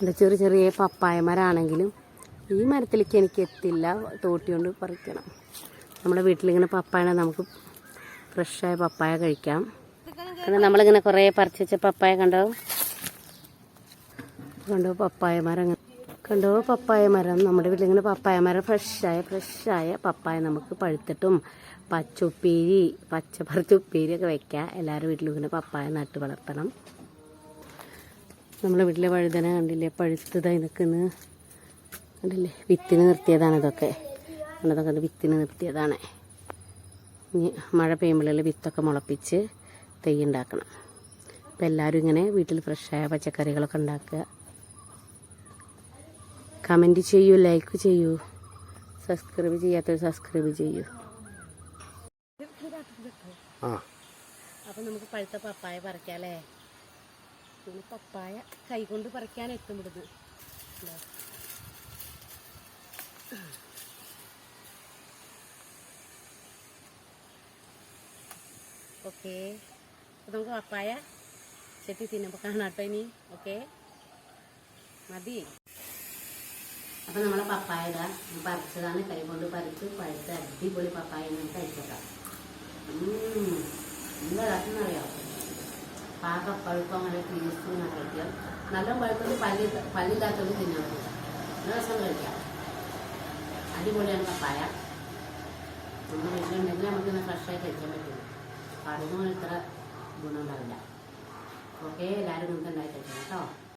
ഇവിടെ ചെറിയ ചെറിയ പപ്പായ മരമാണെങ്കിലും ഈ മരത്തിലേക്ക് എനിക്ക് എത്തില്ല. തോട്ടി കൊണ്ട് പറിക്കണം. നമ്മുടെ വീട്ടിലിങ്ങനെ പപ്പായ നമുക്ക് ഫ്രഷായ പപ്പായ കഴിക്കാം. കാരണം നമ്മളിങ്ങനെ കുറേ പറിച്ച് വെച്ച പപ്പായ കണ്ടോ? കണ്ടോ പപ്പായ മരം കണ്ടോ പപ്പായ മരം നമ്മുടെ വീട്ടിലിങ്ങനെ പപ്പായ മരം ഫ്രഷായ ഫ്രഷായ പപ്പായ നമുക്ക് പഴുത്തിട്ടും പച്ചുപ്പേരി പച്ച പറിച്ച് ഉപ്പേരിയൊക്കെ വെക്കാം. എല്ലാവരും വീട്ടിലും ഇങ്ങനെ പപ്പായ നട്ട് വളർത്തണം. നമ്മളെ വീട്ടിലെ വഴുതന കണ്ടില്ലേ? പഴുത്തതായി നിൽക്കുന്നത് കണ്ടില്ലേ? വിത്തിന് നിർത്തിയതാണ് ഇതൊക്കെ. കണ്ടതൊക്കെ അത് വിത്തിന് നിർത്തിയതാണ്. ഇനി മഴ പെയ്യുമ്പോഴുള്ള വിത്തൊക്കെ മുളപ്പിച്ച് തൈ ഉണ്ടാക്കണം. അപ്പം എല്ലാവരും ഇങ്ങനെ വീട്ടിൽ ഫ്രഷായ പച്ചക്കറികളൊക്കെ ഉണ്ടാക്കുക. കമന്റ് ചെയ്യൂ ലൈക്ക് ചെയ്യൂ. സബ്സ്ക്രൈബ് ചെയ്യാത്തവർ സബ്സ്ക്രൈബ് ചെയ്യൂ. ആ. അപ്പം നമുക്ക് പഴുത്ത പപ്പായ പറിക്കാം പിന്നെ പപ്പായ കൈകൊണ്ട് പറിക്കാൻ എത്തും ഇവിടുന്ന്. ഓക്കെ. അപ്പം നമുക്ക് പപ്പായ ചെത്തി തിന്നുമ്പോൾ കാണാട്ടോ ഇനി. ഓക്കെ. മതി. അപ്പം നമ്മളെ പപ്പായ പറിച്ചതാണ്. കൈ കൊണ്ട് പറിച്ച് പഴുത്ത അടിപൊളി പപ്പായ നമുക്ക് കഴിച്ചേക്കാം. എന്താ രസമെന്നറിയാമോ പാക പഴുപ്പം അങ്ങനെ ഞാൻ കഴിക്കാം. നല്ല പഴുപ്പത്തിൽ പല്ലി പല്ലില്ലാത്തത് തിന്നാൻ പറ്റും. നല്ല രസം കഴിക്കാം. അടിപൊളിയാണ് പപ്പായ നമ്മൾ വീട്ടിലുണ്ടെങ്കിൽ നമുക്കിന്ന് ഫ്രഷായി കഴിക്കാൻ പറ്റുള്ളൂ. കടന്നു ഇത്ര ഗുണമുണ്ടാവില്ല. ഓക്കെ എല്ലാവരും നിങ്ങൾക്ക് ഉണ്ടായി കഴിക്കണം കേട്ടോ.